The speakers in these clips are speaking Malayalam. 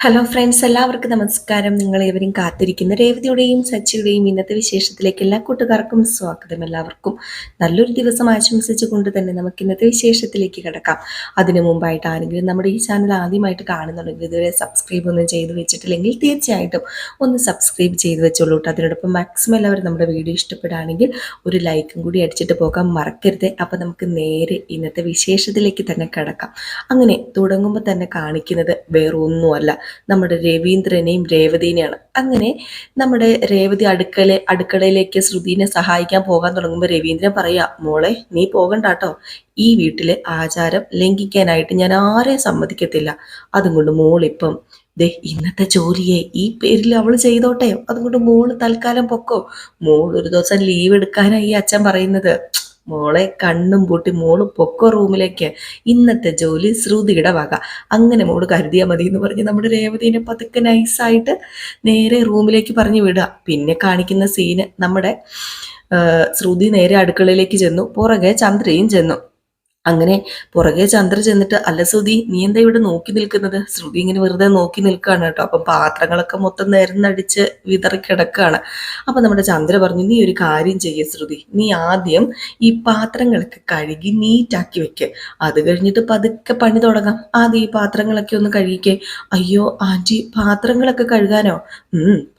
ഹലോ ഫ്രണ്ട്സ് എല്ലാവർക്കും നമസ്കാരം. നിങ്ങൾ ഏവരും കാത്തിരിക്കുന്ന. രേവതിയുടെയും സച്ചിയുടെയും ഇന്നത്തെ വിശേഷത്തിലേക്ക് എല്ലാ കൂട്ടുകാർക്കും സ്വാഗതം എല്ലാവർക്കും. നല്ലൊരു ദിവസം ആശംസിച്ചുകൊണ്ട് തന്നെ നമുക്ക് ഇന്നത്തെ വിശേഷത്തിലേക്ക് കിടക്കാം. അതിനു മുമ്പായിട്ട് ആരെങ്കിലും നമ്മുടെ ഈ ചാനൽ ആദ്യമായിട്ട് കാണുന്നുണ്ടെങ്കിൽ ഇതുവരെ സബ്സ്ക്രൈബ് ഒന്നും ചെയ്തു വെച്ചിട്ടില്ലെങ്കിൽ തീർച്ചയായിട്ടും ഒന്ന് സബ്സ്ക്രൈബ് ചെയ്ത് വെച്ചോളൂ കേട്ടോ അതിനോടൊപ്പം മാക്സിമം എല്ലാവരും നമ്മുടെ വീഡിയോ ഇഷ്ടപ്പെടുകയാണെങ്കിൽ ഒരു ലൈക്കും കൂടി അടിച്ചിട്ട് പോകാൻ മറക്കരുത്. അപ്പോൾ നമുക്ക് നേരെ ഇന്നത്തെ വിശേഷത്തിലേക്ക് തന്നെ കിടക്കാം. അങ്ങനെ തുടങ്ങുമ്പോൾ തന്നെ കാണിക്കുന്നത് വേറൊന്നുമല്ല. നമ്മുടെ രവീന്ദ്രനെയും രേവതിനെയാണ്. അങ്ങനെ നമ്മുടെ രേവതി അടുക്കള അടുക്കളയിലേക്ക് ശ്രുതിനെ സഹായിക്കാൻ പോകാൻ തുടങ്ങുമ്പോൾ രവീന്ദ്രൻ പറയാ മോളെ നീ പോകണ്ടാട്ടോ. ഈ വീട്ടിലെ ആചാരം ലംഘിക്കാനായിട്ട് ഞാൻ ആരെയും സമ്മതിക്കത്തില്ല. അതുകൊണ്ട് മോളിപ്പം ദേ ഇന്നത്തെ ജോലിയെ ഈ പേരിൽ അവൾ ചെയ്തോട്ടെ. അതുകൊണ്ട് മോൾ തൽക്കാലം പൊക്കോ. മോൾ ഒരു ദിവസം ലീവ് എടുക്കാനായി അച്ഛൻ പറയുന്നത്. മോളെ കണ്ണും പൂട്ടി മോൾ പൊക്ക റൂമിലേക്ക്. ഇന്നത്തെ ജോലി ശ്രുതിയുടെ വക. അങ്ങനെ മോൾ കരുതിയാൽ മതി എന്ന് പറഞ്ഞ് നമ്മുടെ രേവതിനെ പതുക്കെ നൈസായിട്ട് നേരെ റൂമിലേക്ക് പറഞ്ഞു വിടുക. പിന്നെ കാണിക്കുന്ന സീന് നമ്മുടെ ശ്രുതി നേരെ അടുക്കളയിലേക്ക് ചെന്നു. പുറകെ ചന്ദ്രയും ചെന്നു. അങ്ങനെ പുറകെ ചന്ദ്ര ചെന്നിട്ട് അല്ല ശ്രുതി നീ എന്താ ഇവിടെ നോക്കി നിൽക്കുന്നത്? ശ്രുതി ഇങ്ങനെ വെറുതെ നോക്കി നിൽക്കുകയാണ് കേട്ടോ. അപ്പം പാത്രങ്ങളൊക്കെ മൊത്തം നിരന്നടിച്ച് വിതറി കിടക്കുകയാണ്. അപ്പം നമ്മുടെ ചന്ദ്ര പറഞ്ഞു നീ ഒരു കാര്യം ചെയ്യ ശ്രുതി. നീ ആദ്യം ഈ പാത്രങ്ങളൊക്കെ കഴുകി നീറ്റാക്കി വെക്ക്. അത് കഴിഞ്ഞിട്ട് പതുക്കെ പണി തുടങ്ങാം. ആദ്യം ഈ പാത്രങ്ങളൊക്കെ ഒന്ന് കഴുകിക്കേ. അയ്യോ ആന്റി പാത്രങ്ങളൊക്കെ കഴുകാനോ?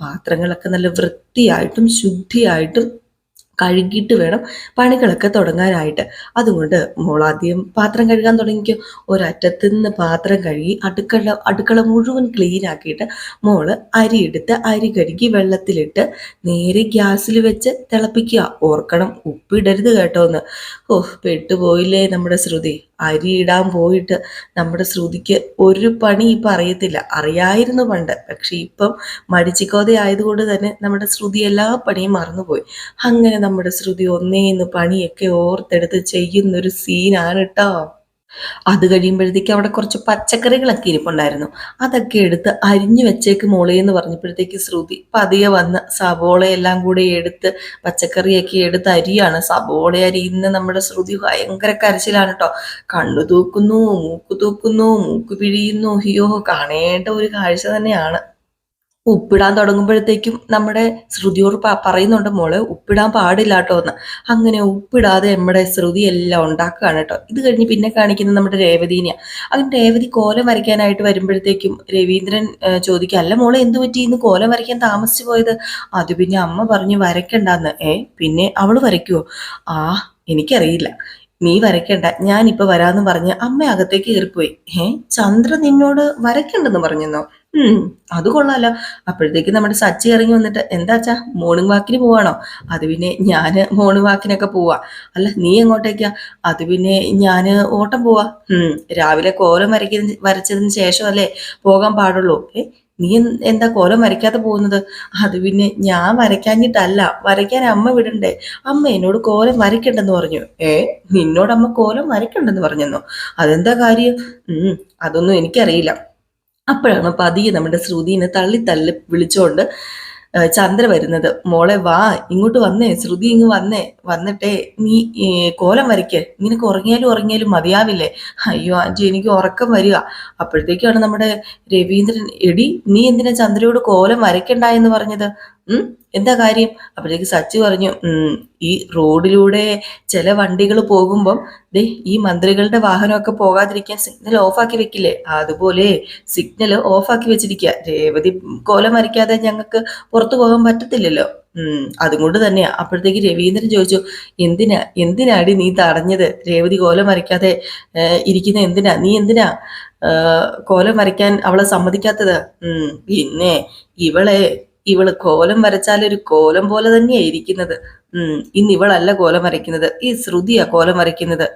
പാത്രങ്ങളൊക്കെ നല്ല വൃത്തിയായിട്ടും ശുദ്ധിയായിട്ടും കഴുകിയിട്ട് വേണം പണികളൊക്കെ തുടങ്ങാനായിട്ട്. അതുകൊണ്ട് മോൾ ആദ്യം പാത്രം കഴുകാൻ തുടങ്ങിക്കോ. ഒരറ്റത്ത് നിന്ന് പാത്രം കഴുകി അടുക്കള അടുക്കള മുഴുവൻ ക്ലീൻ ആക്കിയിട്ട് മോൾ അരി എടുത്ത് അരി കഴുകി വെള്ളത്തിലിട്ട് നേരെ ഗ്യാസിൽ വെച്ച് തിളപ്പിക്കുക. ഓർക്കണം ഉപ്പിടരുത് കേട്ടോ എന്ന് ഓഹ് പെട്ടുപോയില്ലേ നമ്മുടെ ശ്രുതി. അരി ഇടാൻ പോയിട്ട് നമ്മുടെ ശ്രുതിക്ക് ഒരു പണി ഇപ്പം അറിയത്തില്ല. അറിയായിരുന്നു പണ്ട്. പക്ഷെ ഇപ്പം മടിച്ചിക്കോതെ ആയതുകൊണ്ട് തന്നെ നമ്മുടെ ശ്രുതി എല്ലാ പണിയും മറന്നുപോയി. അങ്ങനെ നമ്മുടെ ശ്രുതി ഒന്നേന്ന് പണിയൊക്കെ ഓർത്തെടുത്ത് ചെയ്യുന്നൊരു സീനാണ് കേട്ടോ അത് കഴിയുമ്പോഴത്തേക്ക് അവിടെ കുറച്ച് പച്ചക്കറികളൊക്കെ ഇരിപ്പുണ്ടായിരുന്നു. അതൊക്കെ എടുത്ത് അരിഞ്ഞു വെച്ചേക്ക് മോളെ എന്ന് പറഞ്ഞപ്പോഴത്തേക്ക് ശ്രുതി പതിയെ വന്ന് സബോളയെല്ലാം കൂടെ എടുത്ത് പച്ചക്കറിയൊക്കെ എടുത്ത് അരിയാണ്. സബോള ഇന്ന് നമ്മുടെ ശ്രുതി ഭയങ്കര കരച്ചിലാണ് കേട്ടോ കണ്ണു തൂക്കുന്നു മൂക്ക് തൂക്കുന്നു മൂക്ക് പിഴിയുന്നു. അയ്യോ കാണേണ്ട ഒരു കാഴ്ച തന്നെയാണ്. ഉപ്പിടാൻ തുടങ്ങുമ്പോഴത്തേക്കും നമ്മുടെ ശ്രുതിയോട് പറയുന്നുണ്ട് മോൾ ഉപ്പിടാൻ പാടില്ല കേട്ടോ എന്ന്. അങ്ങനെ ഉപ്പിടാതെ നമ്മുടെ ശ്രുതി എല്ലാം ഉണ്ടാക്കുകയാണ് കേട്ടോ. ഇത് കഴിഞ്ഞ് പിന്നെ കാണിക്കുന്നത് നമ്മുടെ രേവതിനെയാണ് അതിന് രേവതി കോലം വരയ്ക്കാനായിട്ട് വരുമ്പോഴത്തേക്കും രവീന്ദ്രൻ ചോദിക്കുക അല്ല മോളെ എന്തു പറ്റി? ഇന്ന് കോലം വരയ്ക്കാൻ താമസിച്ചു പോയത്? അത് പിന്നെ അമ്മ പറഞ്ഞു വരയ്ക്കണ്ടെന്ന്. ഏ പിന്നെ അവൾ വരയ്ക്കുവോ? ആ എനിക്കറിയില്ല. നീ വരയ്ക്കണ്ട. ഞാനിപ്പോ വരാന്ന് പറഞ്ഞ് അമ്മ അകത്തേക്ക് കയറിപ്പോയി. ഏ ചന്ദ്ര നിന്നോട് വരയ്ക്കണ്ടെന്ന് പറഞ്ഞെന്നോ? അത് കൊള്ളാലോ. അപ്പോഴത്തേക്ക് നമ്മുടെ സച്ചി ഇറങ്ങി വന്നിട്ട് എന്താച്ചാ മോർണിംഗ് വാക്കിന് പോവാണോ? അത് പിന്നെ ഞാൻ മോർണിംഗ് വാക്കിനൊക്കെ പോവാ. അല്ല നീ എങ്ങോട്ടേക്കാ? അത് പിന്നെ ഞാൻ ഓട്ടം പോവാ. ഉം രാവിലെ കോലം വരയ്ക്കുന്ന വരച്ചതിന് ശേഷം അല്ലേ പോകാൻ പാടുള്ളൂ? ഏ നീ എന്താ കോലം വരയ്ക്കാതെ പോകുന്നത്? അത് പിന്നെ ഞാൻ വരയ്ക്കാഞ്ഞിട്ടല്ല വരയ്ക്കാൻ അമ്മ വിടണ്ടേ. അമ്മ എന്നോട് കോലം വരയ്ക്കണ്ടെന്ന് പറഞ്ഞു. ഏ നിന്നോട് അമ്മ കോലം വരയ്ക്കണ്ടെന്ന് പറഞ്ഞെന്നോ? അതെന്താ കാര്യം? ഉം അതൊന്നും എനിക്കറിയില്ല. അപ്പോഴാണ് പതിയെ നമ്മുടെ ശ്രുതിനെ തള്ളി തള്ളി വിളിച്ചുകൊണ്ട് ചന്ദ്ര വരുന്നത്. മോളെ വാ ഇങ്ങോട്ട് വന്നേ ശ്രുതി ഇങ്ങ് വന്നേ വന്നിട്ടേ നീ കോലം വരയ്ക്ക്. നിനക്ക് ഉറങ്ങിയാലും ഉറങ്ങിയാലും മതിയാവില്ലേ? അയ്യോ ആന്റി എനിക്ക് ഉറക്കം വരിക. അപ്പോഴത്തേക്കാണ് നമ്മുടെ രവീന്ദ്രൻ എടി നീ എന്തിനാ ചന്ദ്രയോട് കോലം വരയ്ക്കണ്ട എന്ന് പറഞ്ഞത്? എന്താ കാര്യം? അപ്പോഴേക്ക് സച്ചി പറഞ്ഞു ഈ റോഡിലൂടെ ചില വണ്ടികൾ പോകുമ്പം ദേ ഈ മന്ത്രികളുടെ വാഹനമൊക്കെ പോകാതിരിക്കാൻ സിഗ്നൽ ഓഫാക്കി വെക്കില്ലേ? അതുപോലെ സിഗ്നൽ ഓഫാക്കി വെച്ചിരിക്കുക രേവതി കോലം വരയ്ക്കാതെ ഞങ്ങൾക്ക് പുറത്തു പോകാൻ പറ്റത്തില്ലല്ലോ. അതുകൊണ്ട് തന്നെയാ അപ്പോഴത്തേക്ക് രവീന്ദ്രൻ ചോദിച്ചു എന്തിനാ? എന്തിനാടി നീ തടഞ്ഞത്? രേവതി കോലം വരയ്ക്കാതെ ഇരിക്കുന്ന എന്തിനാ? നീ എന്തിനാ കോലം വരയ്ക്കാൻ അവളെ സമ്മതിക്കാത്തത്? പിന്നെ ഇവളെ ഇവൾ കോലം വരച്ചാൽ ഒരു കോലം പോലെ തന്നെയാ ഇരിക്കുന്നത്. ഉം ഇന്ന് ഇവളല്ല കോലം വരയ്ക്കുന്നത്. ഈ ശ്രുതിയാ കോലം വരയ്ക്കുന്നത്.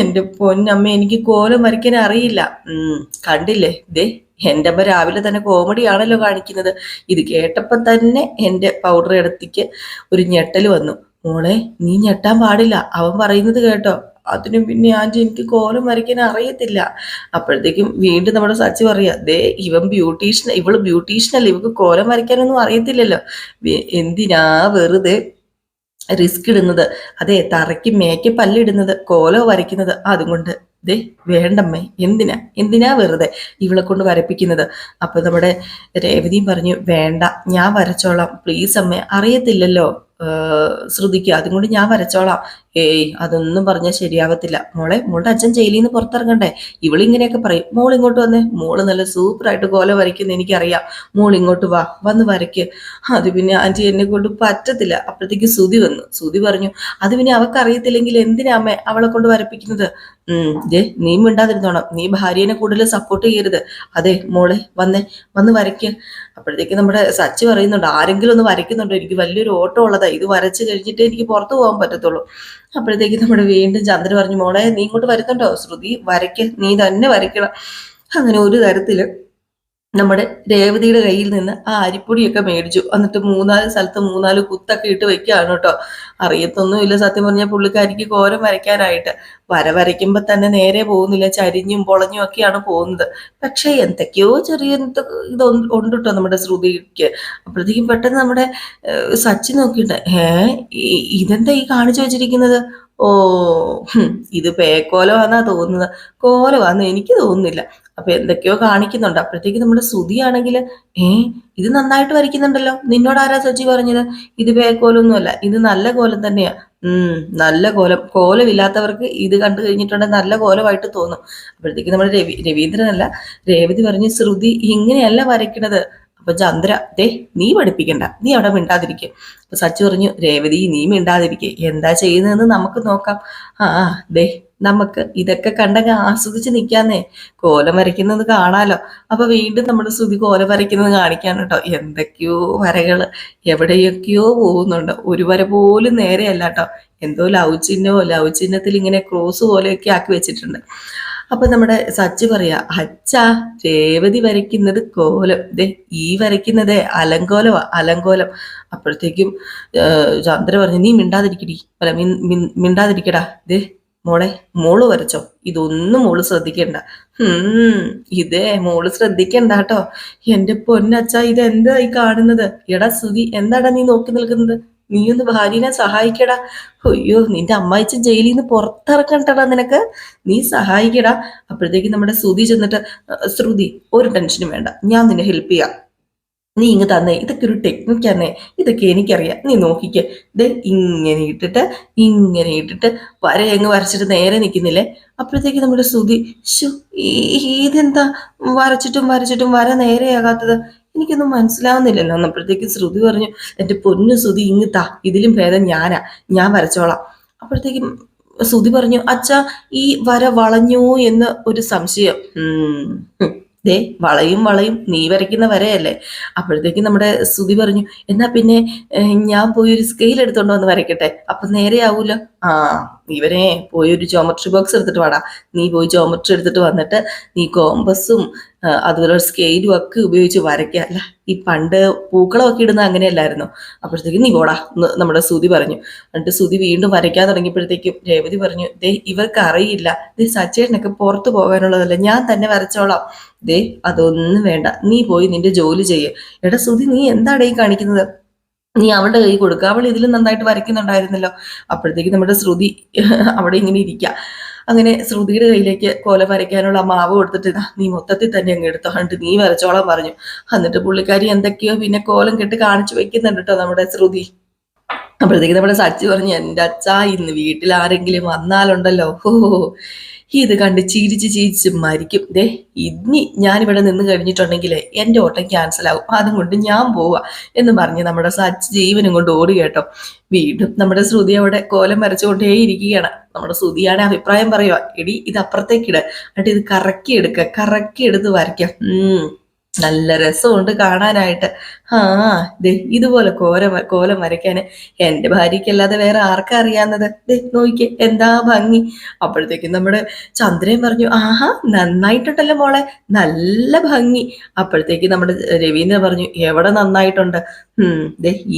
എന്റെ പൊന്നമ്മ എനിക്ക് കോലം വരയ്ക്കാൻ അറിയില്ല. ഉം കണ്ടില്ലേ? ദേ എന്റെ അമ്മ രാവിലെ തന്നെ കോമഡി ആണല്ലോ കാണിക്കുന്നത്. ഇത് കേട്ടപ്പോ തന്നെ എന്റെ പൗഡർ എടുത്തേക്ക് ഒരു ഞെട്ടൽ വന്നു. മോളെ നീ ഞെട്ടാൻ പാടില്ല. അവൻ പറയുന്നത് കേട്ടോ. അതിനും പിന്നെ ആന്റി എനിക്ക് കോലം വരയ്ക്കാൻ അറിയത്തില്ല. അപ്പോഴത്തേക്കും വീണ്ടും നമ്മുടെ സച്ചി പറയാ ദേ ഇവൻ ബ്യൂട്ടീഷ്യൻ ഇവൾ ബ്യൂട്ടീഷ്യൻ അല്ലേ? ഇവക്ക് കോലം വരയ്ക്കാനൊന്നും അറിയത്തില്ലല്ലോ. എന്തിനാ വെറുതെ റിസ്ക് ഇടുന്നത്? അതെ തറയ്ക്ക് മേക്ക് പല്ലിടുന്നത് കോലോ വരയ്ക്കുന്നത്. അതും കൊണ്ട് ദേ വേണ്ടമ്മേ എന്തിനാ? എന്തിനാ വെറുതെ ഇവളെ കൊണ്ട് വരപ്പിക്കുന്നത്? അപ്പൊ നമ്മുടെ രേവതിയും പറഞ്ഞു വേണ്ട ഞാൻ വരച്ചോളാം. പ്ലീസ് അമ്മേ അറിയത്തില്ലല്ലോ. ശ്രുതിക്ക് അതും കൊണ്ട് ഞാൻ വരച്ചോളാം. ഏയ് അതൊന്നും പറഞ്ഞാൽ ശരിയാവത്തില്ല. മോളെ മോളുടെ അച്ഛൻ ജയിലിൽ നിന്ന് പുറത്തിറങ്ങണ്ടേ ഇവളിങ്ങനെയൊക്കെ പറയും. മോൾ ഇങ്ങോട്ട് വന്നേ. മോൾ നല്ല സൂപ്പറായിട്ട് കോല വരയ്ക്കുന്ന എനിക്കറിയാം. മോൾ ഇങ്ങോട്ട് വാ വന്ന് വരയ്ക്ക്. അത് പിന്നെ ആന്റി എന്നെ കൊണ്ട് പറ്റത്തില്ല. അപ്പോഴത്തേക്ക് സുതി വന്നു. സുതി പറഞ്ഞു അത് പിന്നെ അവക്കറിയത്തില്ലെങ്കിൽ എന്തിനാ അമ്മ അവളെ കൊണ്ട് വരപ്പിക്കുന്നത്? ദേ നീ മിണ്ടാതിരുന്നോണം. നീ ഭാര്യനെ കൂടുതൽ സപ്പോർട്ട് ചെയ്യരുത്. അതെ മോളെ വന്നേ വന്ന് വരയ്ക്ക്. അപ്പോഴത്തേക്ക് നമ്മുടെ സച്ചി പറയുന്നുണ്ട് ആരെങ്കിലും ഒന്ന് വരയ്ക്കുന്നുണ്ടോ. എനിക്ക് വലിയൊരു ഓട്ടം ഉള്ളതാ. ഇത് വരച്ച് കഴിഞ്ഞിട്ടേ എനിക്ക് പുറത്തു പോകാൻ പറ്റത്തുള്ളൂ. അപ്പോഴത്തേക്ക് നമ്മുടെ വീണ്ടും ചന്ദ്രൻ പറഞ്ഞു മോളെ നീ ഇങ്ങോട്ട് വരുന്നുണ്ടോ? ശ്രുതി വരയ്ക്ക്. നീ തന്നെ വരയ്ക്കണം. അങ്ങനെ ഒരു തരത്തിൽ നമ്മുടെ രേവതിയുടെ കയ്യിൽ നിന്ന് ആ അരിപ്പൊടിയൊക്കെ മേടിച്ചു. എന്നിട്ട് മൂന്നാൽ സ്ഥലത്ത് മൂന്നാൽ കുത്തൊക്കെ ഇട്ട് വെക്കുകയാണ് കേട്ടോ. അറിയത്തൊന്നുമില്ല സത്യം പറഞ്ഞാൽ പുള്ളിക്കാരിക്ക് കോരം വരയ്ക്കാനായിട്ട്. വര വരയ്ക്കുമ്പോൾ തന്നെ നേരെ പോകുന്നില്ല. ചരിഞ്ഞും പൊളഞ്ഞും ഒക്കെയാണ് പോകുന്നത്. പക്ഷേ എന്തൊക്കെയോ ചെറിയ ഇത് ഉണ്ട് കേട്ടോ നമ്മുടെ ശ്രുതിക്ക്. അപ്പോഴത്തേക്കും പെട്ടെന്ന് നമ്മുടെ സച്ചി നോക്കിയിട്ട് ഏ ഇതെന്താ ഈ കാണിച്ചു വെച്ചിരിക്കുന്നത്? ഓ ഇത് പേക്കോലമാന്നാ തോന്നുന്നത്. കോലമാന്ന് എനിക്ക് തോന്നുന്നില്ല. അപ്പൊ എന്തൊക്കെയോ കാണിക്കുന്നുണ്ട്. അപ്പോഴത്തേക്ക് നമ്മുടെ ശ്രുതിയാണെങ്കിൽ ഏ ഇത് നന്നായിട്ട് വരയ്ക്കുന്നുണ്ടല്ലോ. നിന്നോട് ആരാ സജി പറഞ്ഞത്? ഇത് പേക്കോലൊന്നുമല്ല ഇത് നല്ല കോലം തന്നെയാ. ഉം നല്ല കോലം. കോലമില്ലാത്തവർക്ക് ഇത് കണ്ടു കഴിഞ്ഞിട്ടുണ്ടെങ്കിൽ നല്ല കോലമായിട്ട് തോന്നും. അപ്പോഴത്തേക്ക് നമ്മുടെ രവി രവീന്ദ്രനല്ല രേവതി പറഞ്ഞ് ശ്രുതി ഇങ്ങനെയല്ല വരയ്ക്കണത്. അപ്പൊ ചന്ദ്ര ദേ നീ പഠിപ്പിക്കണ്ട. നീ അവിടെ മിണ്ടാതിരിക്കും. അപ്പൊ സച്ചു പറഞ്ഞു രേവതി നീ മിണ്ടാതിരിക്കെ. എന്താ ചെയ്യുന്നതെന്ന് നമുക്ക് നോക്കാം. ആ ദേ നമുക്ക് ഇതൊക്കെ കണ്ടങ്ങ് ആസ്വദിച്ച് നിൽക്കാന്നേ കോലം വരയ്ക്കുന്നത് കാണാലോ. അപ്പൊ വീണ്ടും നമ്മുടെ ശ്രുതി കോലം വരയ്ക്കുന്നത് കാണിക്കാൻ കേട്ടോ എന്തൊക്കെയോ വരകൾ എവിടെയൊക്കെയോ പോകുന്നുണ്ട്. ഒരു വര പോലും നേരെയല്ല കേട്ടോ എന്തോ ലവ് ചിഹ്നമോ ലവ് ചിഹ്നത്തിൽ ഇങ്ങനെ ക്രോസ് പോലെയൊക്കെ ആക്കി വെച്ചിട്ടുണ്ട്. അപ്പൊ നമ്മുടെ സച്ചു പറയാ അച്ഛാ രേവതി വരയ്ക്കുന്നത് കോലം. ദേ ഈ വരയ്ക്കുന്നത് അലങ്കോലമാ അലങ്കോലം. അപ്പോഴത്തേക്കും ചന്ദ്ര പറഞ്ഞു നീ മിണ്ടാതിരിക്കടി. അല്ല മിണ്ടാതിരിക്കടാ. ദേ മോളെ മോൾ വരച്ചോ. ഇതൊന്നും മോൾ ശ്രദ്ധിക്കണ്ട. ഇതേ മോൾ ശ്രദ്ധിക്കണ്ട കേട്ടോ. എന്റെ പൊന്നച്ഛ ഇത് എന്താ ഈ കാണുന്നത്? എടാ സുതി എന്താടാ നീ നോക്കി നിൽക്കുന്നത്? നീ ഒന്ന് ഭാര്യനെ സഹായിക്കടാ. അയ്യോ നിന്റെ അമ്മായിച്ച ജയിലിൽ നിന്ന് പുറത്തിറക്കണ്ടടാ നിനക്ക്. നീ സഹായിക്കടാ. അപ്പോഴത്തേക്ക് നമ്മുടെ ശ്രുതി ചെന്നിട്ട് ശ്രുതി ഒരു ടെൻഷനും വേണ്ട. ഞാൻ നിന്നെ ഹെൽപ്പ് ചെയ്യാം. നീ ഇങ്ങ് തന്നേ. ഇതൊക്കെ ഒരു ടെക്നിക്കാന്നേ ഇതൊക്കെ എനിക്കറിയാം. നീ നോക്കിക്കേ. ഇത് ഇങ്ങനെ ഇട്ടിട്ട് ഇങ്ങനെ ഇട്ടിട്ട് വര അങ്ങ് വരച്ചിട്ട് നേരെ നിൽക്കുന്നില്ലേ അപ്പോഴത്തേക്ക് നമ്മുടെ ശ്രുതി ഇതെന്താ വരച്ചിട്ടും വരച്ചിട്ടും വര നേരെയാകാത്തത്. എനിക്കൊന്നും മനസ്സിലാവുന്നില്ലല്ലോ. അന്നപ്പോഴത്തേക്ക് ശ്രുതി പറഞ്ഞു എന്റെ പൊന്നു ശ്രുതി ഇങ്ങത്താ ഇതിലും ഭേദം ഞാനാ. ഞാൻ വരച്ചോളാം. അപ്പോഴത്തേക്കും ശ്രുതി പറഞ്ഞു അച്ഛ ഈ വര വളഞ്ഞു എന്ന് ഒരു സംശയം. ദേ വളയും വളയും നീ വരയ്ക്കുന്ന വരയല്ലേ? അപ്പോഴത്തേക്ക് നമ്മുടെ സ്തുതി പറഞ്ഞു എന്നാ പിന്നെ ഞാൻ പോയി ഒരു സ്കെയിൽ എടുത്തോണ്ട് വന്ന് വരയ്ക്കട്ടെ. അപ്പൊ നേരെ ആവൂലോ? ആ ഇവരെ പോയി ഒരു ജോമെട്രി ബോക്സ് എടുത്തിട്ട് വാടാ. നീ പോയി ജോമെട്രി എടുത്തിട്ട് വന്നിട്ട് നീ കോമ്പസും അതുപോലെ സ്കെയിലും ഒക്കെ ഉപയോഗിച്ച് വരയ്ക്കുക അല്ല ഈ പണ്ട് പൂക്കളമൊക്കെ ഇടുന്ന അങ്ങനെയല്ലായിരുന്നു. അപ്പോഴത്തേക്കും നീ പോടാ നമ്മുടെ സുതി പറഞ്ഞു. എന്നിട്ട് സുതി വീണ്ടും വരയ്ക്കാൻ തുടങ്ങിയപ്പോഴത്തേക്കും രേവതി പറഞ്ഞു ദേ ഇവർക്ക് അറിയില്ല ദേ സച്ചേട്ടനൊക്കെ പുറത്തു പോകാനുള്ളതല്ല. ഞാൻ തന്നെ വരച്ചോളാം. ദേ അതൊന്നും വേണ്ട. നീ പോയി നിന്റെ ജോലി ചെയ്യ്. എടാ സുധി നീ എന്താണ് ഈ കാണിക്കുന്നത്? നീ അവളുടെ കൈ കൊടുക്കുക അവൾ ഇതിൽ നന്നായിട്ട് വരയ്ക്കുന്നുണ്ടായിരുന്നല്ലോ. അപ്പോഴത്തേക്ക് നമ്മുടെ ശ്രുതി അവിടെ ഇങ്ങനെ ഇരിക്കുക അങ്ങനെ ശ്രുതിയുടെ കയ്യിലേക്ക് കോല വരയ്ക്കാനുള്ള മാവ് കൊടുത്തിട്ട് നീ മൊത്തത്തിൽ തന്നെ അങ്ങ് എടുത്തോ. എന്നിട്ട് നീ വരച്ചോളാൻ പറഞ്ഞു. എന്നിട്ട് പുള്ളിക്കാരി എന്തൊക്കെയോ പിന്നെ കോലം കെട്ട് കാണിച്ചു വെക്കുന്നുണ്ട് കേട്ടോ നമ്മുടെ ശ്രുതി. അപ്പോഴത്തേക്ക് നമ്മുടെ സച്ചി പറഞ്ഞു എന്റെ അച്ഛാ ഇന്ന് വീട്ടിൽ ആരെങ്കിലും വന്നാലുണ്ടല്ലോ. ഓ ഇത് കണ്ട് ചിരിച്ച് ചിരിച്ച് മരിക്കും. ദേ ഇനി ഞാനിവിടെ നിന്ന് കഴിഞ്ഞിട്ടുണ്ടെങ്കിൽ എന്റെ ഓട്ടം ക്യാൻസൽ ആകും അതും കൊണ്ട് ഞാൻ പോവാ എന്ന് പറഞ്ഞ് നമ്മുടെ സച്ച് ജീവനും കൊണ്ട് ഓടി കേട്ടോ. വീണ്ടും നമ്മുടെ ശ്രുതി അവിടെ കോലം വരച്ചുകൊണ്ടേ ഇരിക്കുകയാണ് നമ്മുടെ ശ്രുതിയാണ് അഭിപ്രായം പറയുക എടി ഇത് അപ്പുറത്തേക്കിട് എന്നിട്ട് ഇത് കറക്കി എടുക്ക കറക്കി എടുത്ത് വരയ്ക്കാം. ഉം. നല്ല രസമുണ്ട് കാണാനായിട്ട്. ആ ദേ ഇതുപോലെ കോല കോലം വരയ്ക്കാൻ എന്റെ ഭാര്യയ്ക്കല്ലാതെ വേറെ ആർക്കാ അറിയാവുന്നത്? ദേ നോക്കിക്കേ എന്താ ഭംഗി. അപ്പോഴത്തേക്കും നമ്മുടെ ചന്ദ്രൻ പറഞ്ഞു ആഹാ നന്നായിട്ടുണ്ടല്ലോ മോളെ നല്ല ഭംഗി. അപ്പോഴത്തേക്ക് നമ്മുടെ രവീന്ദ്രൻ പറഞ്ഞു എവിടെ നന്നായിട്ടുണ്ട്?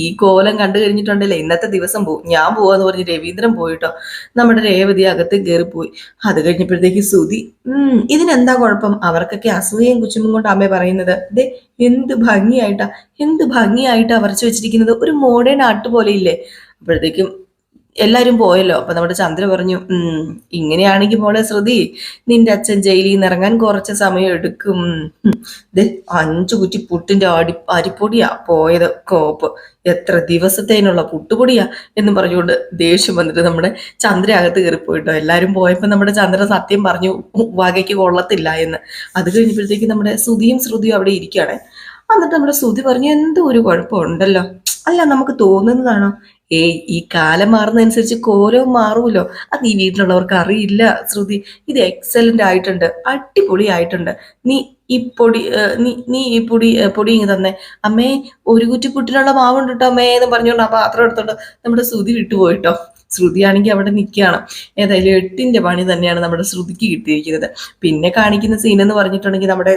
ഈ കോലം കണ്ടു കഴിഞ്ഞിട്ടുണ്ടല്ലേ? ഇന്നത്തെ ദിവസം പോകും ഞാൻ പോവാന്ന് പറഞ്ഞ് രവീന്ദ്രൻ പോയിട്ടോ? നമ്മുടെ രേവതി അകത്ത് പോയി അത് കഴിഞ്ഞപ്പോഴത്തേക്ക് സുതി ഉം ഇതിനെന്താ കുഴപ്പം? അവർക്കൊക്കെ അസൂയയും കുച്ചുമ്പും കൊണ്ട് അമ്മ പറയുന്നത്. ദേ എന്ത് ഭംഗിയായിട്ടാ എന്ത് ഭംഗിയായിട്ടാ വരച്ചു വെച്ചിരിക്കുന്നത്? ഒരു മോഡേൺ ആർട്ട് പോലെ ഇല്ലേ? അപ്പോഴത്തേക്കും എല്ലാരും പോയല്ലോ. അപ്പൊ നമ്മുടെ ചന്ദ്ര പറഞ്ഞു ഇങ്ങനെയാണെങ്കിൽ മോളെ ശ്രുതി നിന്റെ അച്ഛൻ ജയിലിൽ നിന്ന് ഇറങ്ങാൻ കുറച്ച് സമയം എടുക്കും. അഞ്ചു കുറ്റി പുട്ടിന്റെ അടി അരിപ്പൊടിയാ പോയത് കോപ്പ്. എത്ര ദിവസത്തേനുള്ള പുട്ടുപൊടിയാ എന്ന് പറഞ്ഞുകൊണ്ട് ദേഷ്യം വന്നിട്ട് നമ്മുടെ ചന്ദ്ര അകത്ത് കയറിപ്പോയിട്ടോ എല്ലാരും പോയപ്പോ നമ്മുടെ ചന്ദ്ര സത്യം പറഞ്ഞു വകയ്ക്ക് കൊള്ളത്തില്ല എന്ന്. അത് കഴിഞ്ഞപ്പോഴത്തേക്ക് നമ്മുടെ ശ്രുതിയും ശ്രുതിയും അവിടെ ഇരിക്കുകയാണ്. എന്നിട്ട് നമ്മുടെ ശ്രുതി പറഞ്ഞു എന്തോ ഒരു കുഴപ്പമുണ്ടല്ലോ അല്ല നമുക്ക് തോന്നുന്നതാണോ? ഏയ് ഈ കാലം മാറുന്നതനുസരിച്ച് കോലവും മാറുമല്ലോ. അത് ഈ വീട്ടിലുള്ളവർക്ക് അറിയില്ല ശ്രുതി. ഇത് എക്സലന്റ് ആയിട്ടുണ്ട് അടിപൊളി ആയിട്ടുണ്ട് നീ ഈ പൊടി നീ നീ ഈ പൊടി പൊടി ഇങ്ങ് തന്നെ. അമ്മേ ഒരു കുറ്റി പുട്ടിനുള്ള മാവുണ്ട് കേട്ടോ അമ്മേ എന്ന് പറഞ്ഞുകൊണ്ട് ആ പാത്രം എടുത്തോണ്ട് നമ്മുടെ ശ്രുതി വിട്ടുപോയിട്ടോ. ശ്രുതിയാണെങ്കിൽ അവിടെ നിൽക്കുകയാണ്. ഏതായാലും എട്ടിന്റെ പണി തന്നെയാണ് നമ്മുടെ ശ്രുതിക്ക് കിട്ടിയിരിക്കുന്നത്. പിന്നെ കാണിക്കുന്ന സീൻ എന്ന് പറഞ്ഞിട്ടുണ്ടെങ്കിൽ നമ്മുടെ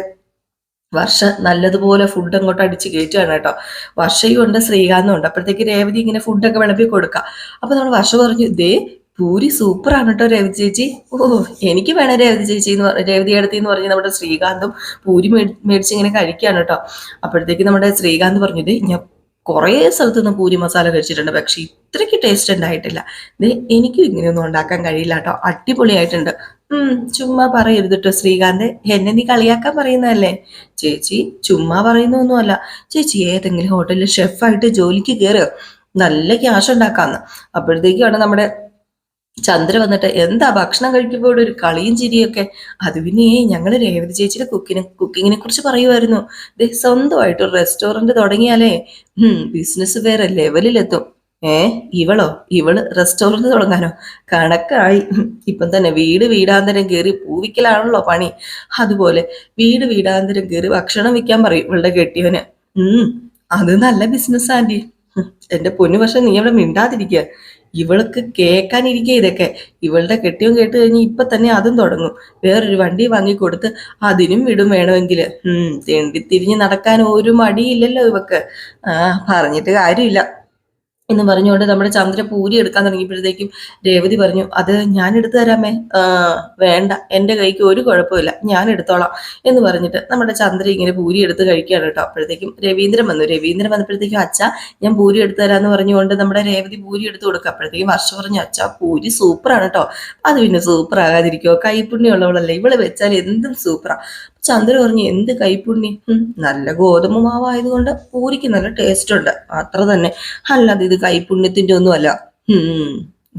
വർഷ നല്ലതുപോലെ ഫുഡ് അങ്ങോട്ട് അടിച്ച് കയറ്റുകയാണ് കേട്ടോ. വർഷയും ഉണ്ട് ശ്രീകാന്തും ഉണ്ട്. അപ്പോഴത്തേക്ക് രേവതി ഇങ്ങനെ ഫുഡൊക്കെ വിളമ്പി കൊടുക്കുക അപ്പൊ നമ്മൾ വർഷ പറഞ്ഞു ദേ പൂരി സൂപ്പറാണ് കേട്ടോ രേവതി ചേച്ചി. ഓ എനിക്ക് വേണം രേവതി ചേച്ചി എന്ന് രേവതി എടുത്തി എന്ന് പറഞ്ഞ് നമ്മുടെ ശ്രീകാന്തും പൂരി മേടി- മേടിച്ച് ഇങ്ങനെ കഴിക്കുകയാണ് കേട്ടോ. അപ്പോഴത്തേക്ക് നമ്മുടെ ശ്രീകാന്ത് പറഞ്ഞത് ഞാൻ കുറേ സ്ഥലത്ത് നിന്ന് പൂരി മസാല കഴിച്ചിട്ടുണ്ട്. പക്ഷേ ഇത്രയ്ക്ക് ടേസ്റ്റ് ഉണ്ടായിട്ടില്ല. എനിക്കും ഇങ്ങനെയൊന്നും ഉണ്ടാക്കാൻ കഴിയില്ല കേട്ടോ. അടിപൊളിയായിട്ടുണ്ട്. ഉം ചുമ്മാ പറയരുത് കേട്ടോ ശ്രീകാന്ത്. എന്നെ നീ കളിയാക്കാൻ പറയുന്നതല്ലേ? ചേച്ചി ചുമ്മാ പറയുന്നൊന്നുമല്ല ചേച്ചി ഏതെങ്കിലും ഹോട്ടലിൽ ഷെഫായിട്ട് ജോലിക്ക് കയറുക നല്ല ക്യാഷ് ഉണ്ടാക്കാന്ന്. അപ്പോഴത്തേക്കാണ് നമ്മുടെ ചന്ദ്ര വന്നിട്ട് എന്താ ഭക്ഷണം കഴിക്കുമ്പോൾ ഒരു കളിയും ചിരിയൊക്കെ? അത് പിന്നെ ഞങ്ങൾ രേവതി ചേച്ചിയുടെ കുക്കിനെ കുക്കിങ്ങിനെ കുറിച്ച് പറയുമായിരുന്നു സ്വന്തമായിട്ട് ഒരു റെസ്റ്റോറന്റ് തുടങ്ങിയാലേ ബിസിനസ് വേറെ ലെവലിലെത്തും ഏ ഇവളോ? ഇവൾ റെസ്റ്റോറന്റ് തുടങ്ങാനോ? കണക്കായി. ഇപ്പം തന്നെ വീട് വീടാന്തരം കയറി പൂവിക്കലാണല്ലോ പണി. അതുപോലെ വീട് വീടാന്തരം കയറി ഭക്ഷണം വിൽക്കാൻ പറയും ഇവളുടെ കെട്ടിയവന് ഉം അത് നല്ല ബിസിനസ് ആന്റി എന്റെ പൊന്നു പക്ഷെ നീ അവിടെ മിണ്ടാതിരിക്കുക. ഇവൾക്ക് കേൾക്കാനിരിക്കുക ഇതൊക്കെ. ഇവളുടെ കെട്ടിയും കേട്ട് കഴിഞ്ഞ് ഇപ്പൊ തന്നെ അതും തുടങ്ങും. വേറൊരു വണ്ടി വാങ്ങിക്കൊടുത്ത് അതിനും വിടും വേണമെങ്കിൽ. ഉം തെണ്ടി തിരിഞ്ഞ് നടക്കാൻ ഒരു മടിയില്ലല്ലോ ഇവക്ക്. ആ പറഞ്ഞിട്ട് കാര്യമില്ല. എന്ന് പറഞ്ഞുകൊണ്ട് നമ്മുടെ ചന്ദ്ര പൂരി എടുക്കാൻ തുടങ്ങിയപ്പോഴത്തേക്കും രേവതി പറഞ്ഞു അത് ഞാൻ എടുത്തു തരാമേ. വേണ്ട. എന്റെ കൈക്ക് ഒരു കുഴപ്പമില്ല. ഞാൻ എടുത്തോളാം. എന്ന് പറഞ്ഞിട്ട് നമ്മുടെ ചന്ദ്ര ഇങ്ങനെ പൂരി എടുത്ത് കഴിക്കുകയാണ് കേട്ടോ. അപ്പോഴത്തേക്കും രവീന്ദ്രൻ വന്നു. രവീന്ദ്രൻ വന്നപ്പോഴത്തേക്കും അച്ഛ ഞാൻ പൂരി എടുത്തു തരാമെന്ന് പറഞ്ഞുകൊണ്ട് നമ്മുടെ രേവതി പൂരി എടുത്ത് കൊടുക്കുക. അപ്പോഴത്തേക്കും വർഷ പറഞ്ഞു അച്ഛ പൂരി സൂപ്പറാണ് കേട്ടോ. അത് പിന്നെ സൂപ്പർ ആകാതിരിക്കുമോ കൈപ്പുണ്യമുള്ളവളല്ലേ. ഇവൾ വെച്ചാൽ എന്തും സൂപ്പറാ. ചന്ദ്ര പറഞ്ഞു എന്ത് കൈപ്പുണ്ണി നല്ല ഗോതമ്പ് മാവായതുകൊണ്ട് പൂരിക്ക് നല്ല ടേസ്റ്റ് ഉണ്ട്. അത്ര തന്നെ. അല്ലാതെ ഇത് കൈപ്പുണ്യത്തിന്റെ ഒന്നുമല്ല.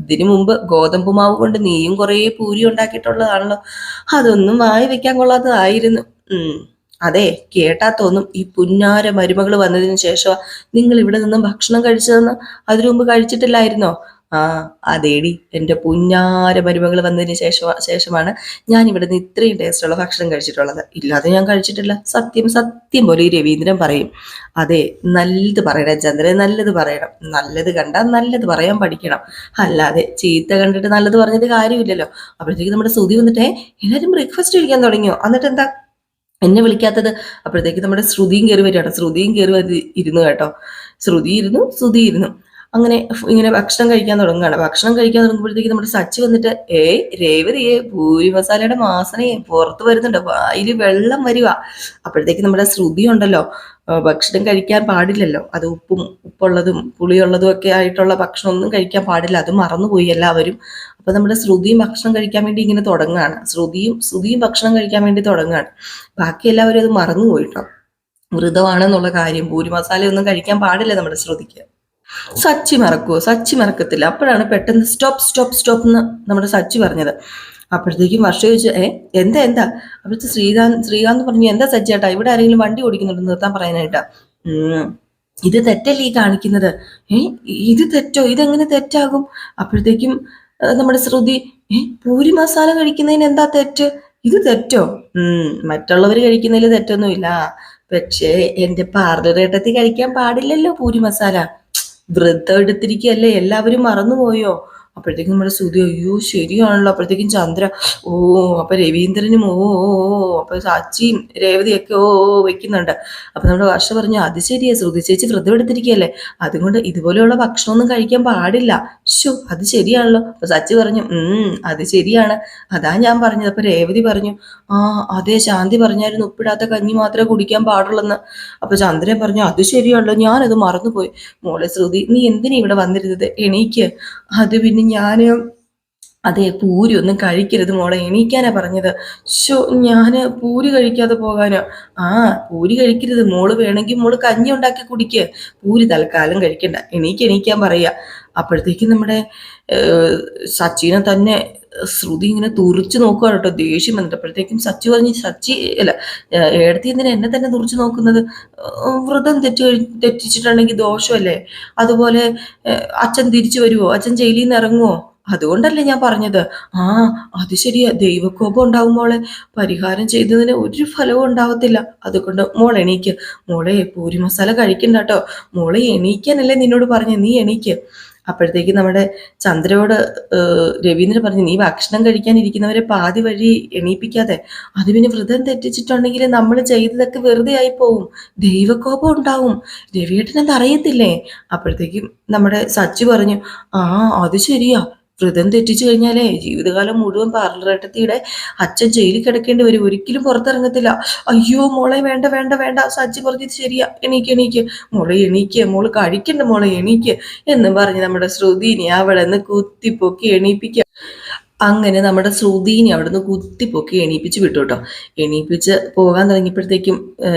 ഇതിനു മുമ്പ് ഗോതമ്പ് മാവ് കൊണ്ട് നീയും കുറേ പൂരി ഉണ്ടാക്കിയിട്ടുള്ളതാണല്ലോ. അതൊന്നും വായി വെക്കാൻ കൊള്ളാത്തതായിരുന്നു. അതെ കേട്ടാ ഈ പുന്നാര മരുമകൾ വന്നതിന് ശേഷമാ നിങ്ങൾ ഇവിടെ നിന്നും ഭക്ഷണം കഴിച്ചതെന്ന് അതിനു മുമ്പ് കഴിച്ചിട്ടില്ലായിരുന്നോ? ആ അതേടി. എന്റെ പുഞ്ഞാര മരുമകൾ വന്നതിന് ശേഷം ശേഷമാണ് ഞാൻ ഇവിടെ നിന്ന് ഇത്രയും ടേസ്റ്റുള്ള ഭക്ഷണം കഴിച്ചിട്ടുള്ളത്. ഇല്ലാതെ ഞാൻ കഴിച്ചിട്ടില്ല. സത്യം സത്യം പോലെ ഈ രവീന്ദ്രൻ പറയും. അതെ നല്ലത് പറയണം ചന്ദ്രൻ നല്ലത് പറയണം. നല്ലത് കണ്ടാൽ നല്ലത് പറയാൻ പഠിക്കണം. അല്ലാതെ ചീത്ത കണ്ടിട്ട് നല്ലത് പറഞ്ഞിട്ട് കാര്യമില്ലല്ലോ. അപ്പോഴത്തേക്ക് നമ്മുടെ ശ്രുതി വന്നിട്ടേ എല്ലാവരും ബ്രേക്ക്ഫാസ്റ്റ് കഴിക്കാൻ തുടങ്ങിയോ? എന്നിട്ട് എന്താ? എന്നെ വിളിക്കാത്തത്. അപ്പോഴത്തേക്ക് നമ്മുടെ ശ്രുതിയും കയറി വരികയാണ്. ശ്രുതിയും കയറി വരി ഇരുന്നു കേട്ടോ. ശ്രുതി ഇരുന്നു ശ്രുതി ഇരുന്നു. അങ്ങനെ ഇങ്ങനെ ഭക്ഷണം കഴിക്കാൻ തുടങ്ങുകയാണ്. ഭക്ഷണം കഴിക്കാൻ തുടങ്ങുമ്പോഴത്തേക്ക് നമ്മുടെ സച്ചി വന്നിട്ട് ഏയ് രേവതിയെ പൂരി മസാലയുടെ മാസനേ പുറത്ത് വരുന്നുണ്ട്. വായിൽ വെള്ളം വരുക. അപ്പോഴത്തേക്ക് നമ്മുടെ ശ്രുതി ഉണ്ടല്ലോ ഭക്ഷണം കഴിക്കാൻ പാടില്ലല്ലോ. അത് ഉപ്പും ഉപ്പുള്ളതും പുളിയുള്ളതും ഒക്കെ ആയിട്ടുള്ള ഭക്ഷണം ഒന്നും കഴിക്കാൻ പാടില്ല. അത് മറന്നുപോയി എല്ലാവരും. അപ്പൊ നമ്മുടെ ശ്രുതിയും ഭക്ഷണം കഴിക്കാൻ വേണ്ടി ഇങ്ങനെ തുടങ്ങുകയാണ്. ശ്രുതിയും ശ്രുതിയും ഭക്ഷണം കഴിക്കാൻ വേണ്ടി തുടങ്ങുകയാണ്. ബാക്കി എല്ലാവരും അത് മറന്നുപോയിട്ടോ മൃതമാണെന്നുള്ള കാര്യം പൂരി മസാല ഒന്നും കഴിക്കാൻ പാടില്ല നമ്മുടെ ശ്രുതിക്ക്. സച്ചി മറക്കുമോ സച്ചി മറക്കത്തില്ല അപ്പോഴാണ് പെട്ടെന്ന് സ്റ്റോപ്പ് സ്റ്റോപ്പ് സ്റ്റോപ്പ് എന്ന് നമ്മുടെ സച്ചി പറഞ്ഞത്. അപ്പോഴത്തേക്കും വർഷ ചോദിച്ചു ഏ എന്താ എന്താ? അപ്പോഴത്തെ ശ്രീകാന്ത് ശ്രീകാന്ത് പറഞ്ഞു എന്താ സജ്ജേട്ടാ ഇവിടെ ആരെങ്കിലും വണ്ടി ഓടിക്കുന്നുണ്ട് നിർത്താൻ പറയാനായിട്ടാ. ഇത് തെറ്റല്ലേ ഈ കാണിക്കുന്നത്? ഏ ഇത് തെറ്റോ? ഇതെങ്ങനെ തെറ്റാകും? അപ്പോഴത്തേക്കും നമ്മുടെ ശ്രുതി ഏ പൂരി മസാല കഴിക്കുന്നതിന് എന്താ തെറ്റ്? ഇത് തെറ്റോ? ഉം മറ്റുള്ളവർ കഴിക്കുന്നതിൽ തെറ്റൊന്നുമില്ല. പക്ഷേ എന്റെ പാർലർ ഏട്ടത്തി കഴിക്കാൻ പാടില്ലല്ലോ പൂരി മസാല. വ്രതം എടുത്തിരിക്കുകയല്ലേ എല്ലാവരും മറന്നുപോയോ? അപ്പോഴത്തേക്കും നമ്മുടെ ശ്രുതി അയ്യോ ശരിയാണല്ലോ. അപ്പോഴത്തേക്കും ചന്ദ്ര ഓ അപ്പൊ രവീന്ദ്രനും ഓ അപ്പൊ സാച്ചിയും രേവതിയൊക്കെ ഓ വെക്കുന്നുണ്ട്. അപ്പൊ നമ്മുടെ വർഷ പറഞ്ഞു അത് ശരിയാ ശ്രുതി ചേച്ചി വ്രതം എടുത്തിരിക്കുകയല്ലേ അതുകൊണ്ട് ഇതുപോലെയുള്ള ഭക്ഷണമൊന്നും കഴിക്കാൻ പാടില്ല. ഷോ അത് ശരിയാണല്ലോ. അപ്പൊ സച്ചി പറഞ്ഞു ഉം അത് ശരിയാണ്. അതാ ഞാൻ പറഞ്ഞത്. അപ്പൊ രേവതി പറഞ്ഞു ആ അതെ ശാന്തി പറഞ്ഞായിരുന്നു ഉപ്പിടാത്ത കഞ്ഞി മാത്രമേ കുടിക്കാൻ പാടുള്ളെന്ന്. അപ്പൊ ചന്ദ്രൻ പറഞ്ഞു അത് ശരിയാണല്ലോ ഞാനത് മറന്നുപോയി. മോളെ ശ്രുതി നീ എന്തിനാ ഇവിടെ വന്നിരുന്നത്? എണീക്ക്. അത് പിന്നെ ഞാൻ അതെ പൂരി ഒന്നും കഴിക്കരുത് മോളെ എണീക്കാനാ പറഞ്ഞത്. ഷോ ഞാൻ പൂരി കഴിക്കാതെ പോകാനോ. ആ പൂരി കഴിക്കരുത്. മോൾ വേണമെങ്കിൽ മോൾ കഞ്ഞി ഉണ്ടാക്കി കുടിക്കുക പൂരി തൽക്കാലം കഴിക്കണ്ട. എണീക്ക് എണീക്കാൻ പറയാ. അപ്പോഴത്തേക്കും നമ്മുടെ സച്ചിനെ തന്നെ ശ്രുതി ഇങ്ങനെ തുറിച്ചു നോക്കുക കേട്ടോ. ദേഷ്യം വന്നിട്ടപ്പോഴത്തേക്കും സച്ചി പറഞ്ഞ് സച്ചി അല്ല ഏടത്തി എന്തിനാ എന്നെ തന്നെ തുറിച്ചു നോക്കുന്നത്? വ്രതം തെറ്റി തെറ്റിച്ചിട്ടുണ്ടെങ്കിൽ ദോഷമല്ലേ? അതുപോലെ അച്ഛൻ തിരിച്ചു വരുമോ അച്ഛൻ ജയിലിൽ നിന്ന് ഇറങ്ങുമോ അതുകൊണ്ടല്ലേ ഞാൻ പറഞ്ഞത്. ആ അത് ശരിയാ. ദൈവക്കോപം ഉണ്ടാവും മോളെ. പരിഹാരം ചെയ്തതിന് ഒരു ഫലവും ഉണ്ടാവത്തില്ല. അതുകൊണ്ട് മോളെ എണീക്ക്. മോളെ പൂരി മസാല കഴിക്കണ്ട കേട്ടോ. മോളെ എണീക്കാനല്ലേ നിന്നോട് പറഞ്ഞു. നീ എണീക്ക്. അപ്പോഴത്തേക്ക് നമ്മുടെ ചന്ദ്രയോട് രവീന്ദ്രൻ പറഞ്ഞു നീ ഭക്ഷണം കഴിക്കാനിരിക്കുന്നവരെ പാതി വഴി എണീപ്പിക്കാതെ അത് പിന്നെ വ്രതം തെറ്റിച്ചിട്ടുണ്ടെങ്കിൽ നമ്മൾ ചെയ്തതൊക്കെ വെറുതെ ആയി പോവും. ദൈവകോപം ഉണ്ടാവും. രവിയേട്ടനത് അറിയത്തില്ലേ? അപ്പോഴത്തേക്കും നമ്മുടെ സച്ചി പറഞ്ഞു ആ അത് ശരിയാ. വ്രതം തെറ്റിച്ചു കഴിഞ്ഞാലേ ജീവിതകാലം മുഴുവൻ പാർലറേട്ടത്തിയുടെ അച്ഛൻ ജയിലിൽ കിടക്കേണ്ടി വരും. ഒരിക്കലും പുറത്തിറങ്ങത്തില്ല. അയ്യോ മോളെ വേണ്ട വേണ്ട വേണ്ട. സച്ചി പറഞ്ഞത് ശരിയാ. എണീക്ക് എണീക്ക്. മോളെ എണീക്ക്. മോൾ കഴിക്കണ്ട മോളെ എണീക്ക്. എന്ന് പറഞ്ഞ് നമ്മുടെ ശ്രുതിനെ അവളെന്ന് കുത്തിപ്പൊക്കി എണീപ്പിക്കുക അങ്ങനെ നമ്മുടെ ശ്രുതിനെ അവിടെ നിന്ന് കുത്തിപ്പൊക്കി എണീപ്പിച്ച് വിട്ടു കേട്ടോ. എണീപ്പിച്ച് പോകാൻ തുടങ്ങിയപ്പോഴത്തേക്കും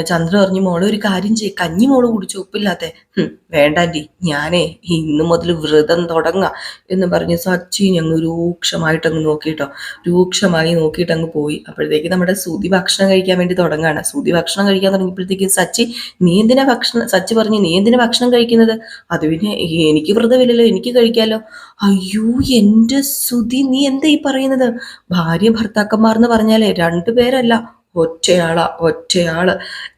ചന്ദ്ര പറഞ്ഞു മോളെ ഒരു കാര്യം ചെയ്യ. കഞ്ഞി മോൾ കുടിച്ചു ഉപ്പില്ലാത്ത "ഹും, വേണ്ട ആന്റി ഞാനേ ഇന്നു മുതൽ വ്രതം തുടങ്ങാം. എന്ന് പറഞ്ഞ് സച്ചിൻ അങ്ങ് രൂക്ഷമായിട്ട് അങ്ങ് നോക്കിട്ടോ രൂക്ഷമായി നോക്കിയിട്ട് അങ്ങ് പോയി. അപ്പോഴത്തേക്ക് നമ്മുടെ സുതി ഭക്ഷണം കഴിക്കാൻ വേണ്ടി തുടങ്ങാണ്. സുതി ഭക്ഷണം കഴിക്കാൻ തുടങ്ങിയപ്പോഴത്തേക്ക് സച്ചി നീ എന്തിനാ ഭക്ഷണം? സച്ചി പറഞ്ഞു നീ എന്തിനാ ഭക്ഷണം കഴിക്കുന്നത്? അത് പിന്നെ എനിക്ക് വ്രതമില്ലല്ലോ. എനിക്ക് കഴിക്കാലോ. അയ്യോ എന്റെ സുതി നീ എന്താ ഈ പറയുന്നത്? ഭാര്യ ഭർത്താക്കന്മാർ എന്ന് പറഞ്ഞാലേ രണ്ടുപേരല്ല ഒറ്റയാളാ ഒറ്റയാൾ.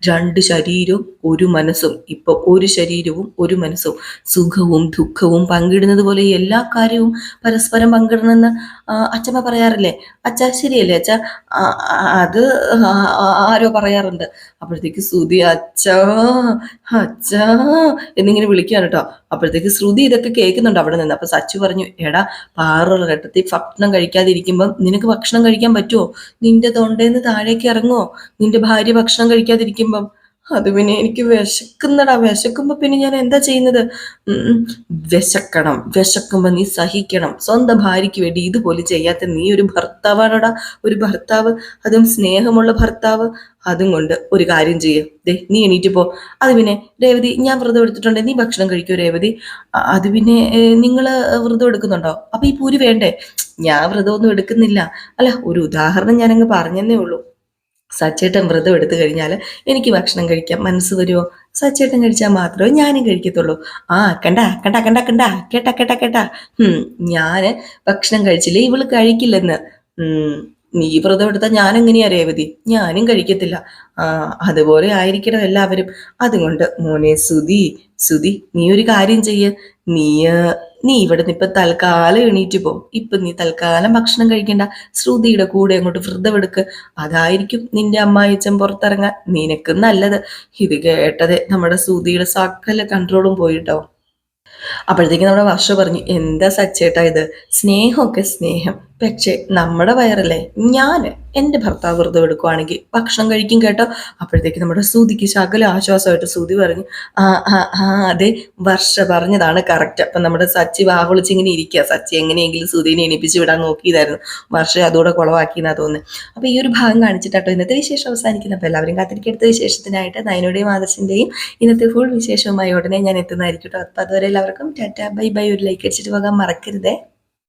രണ്ട് ശരീരവും ഒരു മനസ്സും. ഇപ്പൊ ഒരു ശരീരവും ഒരു മനസ്സും. സുഖവും ദുഃഖവും പങ്കിടുന്നത് പോലെ എല്ലാ കാര്യവും പരസ്പരം പങ്കിടണമെന്ന് അച്ഛമ്മ പറയാറില്ലേ? അച്ഛ ശരിയല്ലേ അച്ഛ? അത് ആരോ പറയാറുണ്ട്. അപ്പോഴത്തേക്ക് സുതി അച്ഛ അച്ഛ എന്നിങ്ങനെ വിളിക്കാണ് കേട്ടോ. അപ്പോഴത്തേക്ക് ശ്രുതി ഇതൊക്കെ കേൾക്കുന്നുണ്ട് അവിടെ നിന്ന്. അപ്പൊ സച്ചു പറഞ്ഞു എടാ പാറുള്ള ഘട്ടത്തിൽ ഭക്ഷണം കഴിക്കാതിരിക്കുമ്പം നിനക്ക് ഭക്ഷണം കഴിക്കാൻ പറ്റുമോ നിന്റെ തൊണ്ടേന്ന് താഴേക്ക് ഇറങ്ങുമോ നിന്റെ ഭാര്യ ഭക്ഷണം കഴിക്കാതിരിക്കുമ്പം? അത് പിന്നെ എനിക്ക് വിശക്കുന്നടാ. വിശക്കുമ്പോ പിന്നെ ഞാൻ എന്താ ചെയ്യുന്നത്. വിശക്കണം. വിശക്കുമ്പോ നീ സഹിക്കണം. സ്വന്തം ഭാര്യയ്ക്ക് വേണ്ടി ഇതുപോലെ ചെയ്യാത്ത നീ ഒരു ഭർത്താവാണോടാ? ഒരു ഭർത്താവ്. അതും സ്നേഹമുള്ള ഭർത്താവ്. അതും കൊണ്ട് ഒരു കാര്യം ചെയ്യും. ദേ നീ എണീറ്റ് പോ. അത് പിന്നെ രേവതി ഞാൻ വ്രതം എടുത്തിട്ടുണ്ട്. നീ ഭക്ഷണം കഴിക്കൂ രേവതി. അത് പിന്നെ നിങ്ങൾ വ്രതം എടുക്കുന്നുണ്ടോ? അപ്പൊ ഈ പൂരി വേണ്ടേ? ഞാൻ വ്രതമൊന്നും എടുക്കുന്നില്ല. അല്ല ഒരു ഉദാഹരണം ഞാനങ്ങ് പറഞ്ഞെന്നേ ഉള്ളൂ. സച്ചേട്ടൻ വ്രതം എടുത്തു കഴിഞ്ഞാൽ എനിക്ക് ഭക്ഷണം കഴിക്കാം. മനസ്സ് വരുമോ സച്ചേട്ടൻ കഴിച്ചാൽ മാത്രമേ ഞാനും കഴിക്കത്തുള്ളൂ. ആ കണ്ട കണ്ട കണ്ട കണ്ട കേട്ടാ കേട്ടാ കേട്ടാ. ഉം ഞാൻ ഭക്ഷണം കഴിച്ചില്ലേ ഇവൾ കഴിക്കില്ലെന്ന്. ഉം നീ വ്രതം എടുത്താൽ ഞാൻ എങ്ങനെയാ രേവതി? ഞാനും കഴിക്കത്തില്ല. ആ അതുപോലെ ആയിരിക്കണം എല്ലാവരും. അതുകൊണ്ട് മോനെ സുതി സുതി നീ ഒരു കാര്യം ചെയ്യ. നീ നീ ഇവിടെ നിന്ന് ഇപ്പൊ തൽക്കാലം എണീറ്റ് പോ. ഇപ്പൊ നീ തൽക്കാലം ഭക്ഷണം കഴിക്കണ്ട. ശ്രുതിയുടെ കൂടെ അങ്ങോട്ട് വ്രതമെടുക്ക് അതായിരിക്കും നിന്റെ അമ്മായിച്ചൻ പുറത്തിറങ്ങാൻ നിനക്ക് നല്ലത്. ഇത് കേട്ടത് നമ്മുടെ ശ്രുതിയുടെ സകല കൺട്രോളും പോയിട്ടോ അപ്പോഴത്തേക്ക് നമ്മുടെ വർഷ പറഞ്ഞു എന്താ സച്ചേട്ടാ ഇത്? സ്നേഹമൊക്കെ സ്നേഹം. പക്ഷേ നമ്മുടെ വയറല്ലേ ഞാൻ എന്റെ ഭർത്താവ് വ്രതം എടുക്കുവാണെങ്കിൽ ഭക്ഷണം കഴിക്കും കേട്ടോ. അപ്പോഴത്തേക്ക് നമ്മുടെ സൂതിക്ക് ശകല ആശ്വാസമായിട്ട് സൂതി പറഞ്ഞു ആ ആ ആ അതെ വർഷ പറഞ്ഞതാണ് കറക്റ്റ് അപ്പം നമ്മുടെ സച്ചി വാവളിച്ച് ഇരിക്കുക സച്ചി എങ്ങനെയെങ്കിലും സൂതിനെ എണീപ്പിച്ച് വിടാൻ നോക്കിയതായിരുന്നു. വർഷ അതുകൂടെ കുളവാക്കിയെന്നാ തോന്നുന്നത് അപ്പോൾ ഈ ഒരു ഭാഗം കാണിച്ചിട്ടാട്ടോ ഇന്നത്തെ വിശേഷം അവസാനിക്കുന്നത്. അപ്പോൾ എല്ലാവരും കാത്തിരിക്കെടുത്ത വിശേഷത്തിനായിട്ട് നയനയുടെയും ആദർശിന്റെയും ഇന്നത്തെ ഫുൾ വിശേഷവുമായി ഉടനെ ഞാൻ എത്തുന്നതായിരിക്കും കേട്ടോ അപ്പോൾ അതുവരെ എല്ലാവർക്കും ടാറ്റ ബൈ ബൈ. ഒരു ലൈക്ക് അടിച്ചിട്ട് പോകാൻ മറക്കരുതേ.